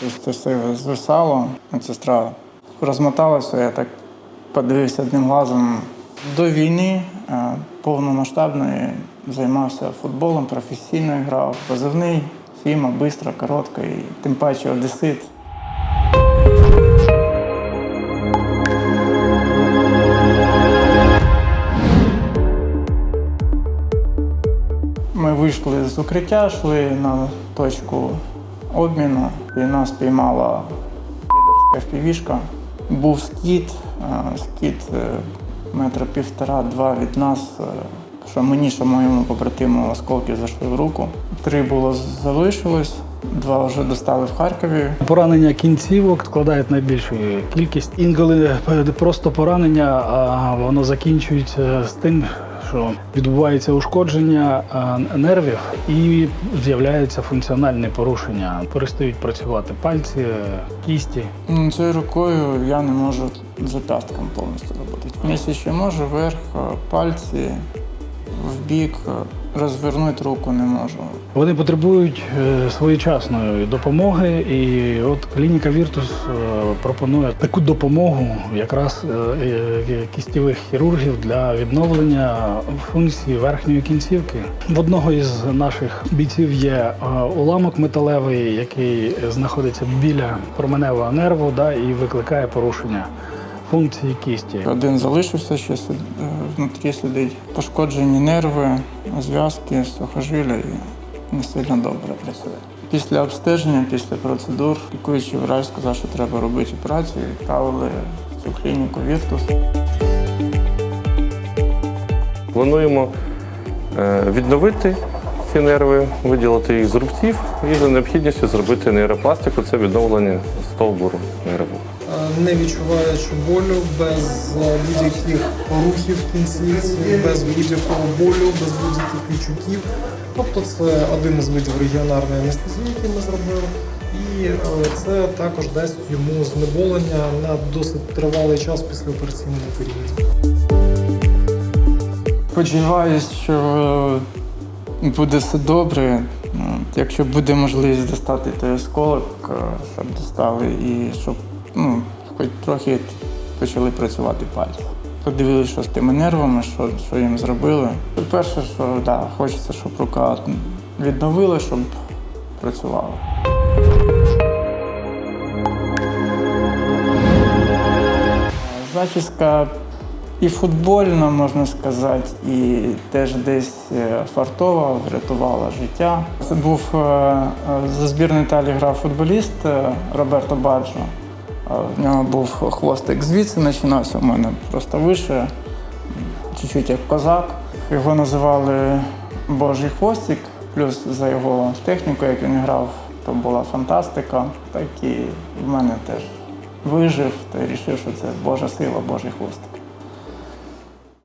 Просто звисало, медсестра розмоталася, я так подивився одним глазом. До війни е, повномасштабної займався футболом, професійно грав, позивний, фіма, бистро, коротко і тим паче одесит. Ми вийшли з укриття, йшли на точку обміну, і нас піймала підерська впівішка. Був скіт, е, скіт е, метра півтора-два від нас. е, Що мені, що моєму побратиму осколки зайшли в руку. Три було залишилось, два вже достали в Харкові. Поранення кінцівок складають найбільшу кількість. Інколи просто поранення, а воно закінчується з тим, що відбувається ушкодження нервів і з'являються функціональні порушення. Перестають працювати пальці, кісті. Цією рукою я не можу зап'ястком повністю робити. Місяць ще можу вверх, е, пальці, в бік, е, розвернути руку не можу. Вони потребують е, своєчасної допомоги, і от клініка Віртус е, пропонує таку допомогу якраз кістєвих хірургів для відновлення функції верхньої кінцівки. В одного із наших бійців є уламок металевий, який знаходиться біля променевого нерву, да, і викликає порушення функції кісті. Один залишився ще е, внутрі сидить. Пошкоджені нерви, зв'язки, сухожилля і не сильно добре працює. Після обстеження, після процедур, лікуючий врач сказав, що треба робити операцію, і відправили цю клініку Віртус. Плануємо е, відновити ці нерви, виділити їх з рубців і за необхідністю зробити нейропластику це відновлення стовбуру нерву. Е, не відчуваючи болю, без е, будь-яких рухів кінцівці, без будь-якого болю, без будь-яких відчуттів. Тобто це один із видів регіонарної анестезії, який ми зробили. І е, це також дасть йому знеболення на досить тривалий час після операційного періоду. Сподіваюсь, що буде все добре. Якщо буде можливість достати той осколок, щоб достали і щоб ну, хоч трохи почали працювати пальці. Подивилися, що з тими нервами, що, що їм зробили. Перше, що да, хочеться, щоб рука відновила, щоб працювала. Зачіска і футбольна, можна сказати, і теж десь е, фартова, врятувала життя. Це був е, е, за збірну Італії грав футболіст Роберто Баджо. В нього був хвостик звідси починався, у мене просто вище, чуть-чуть як козак. Його називали Божий хвостик, плюс за його техніку, як він грав, то була фантастика. Так і в мене теж вижив та рішив, що це Божа сила, Божий хвостик.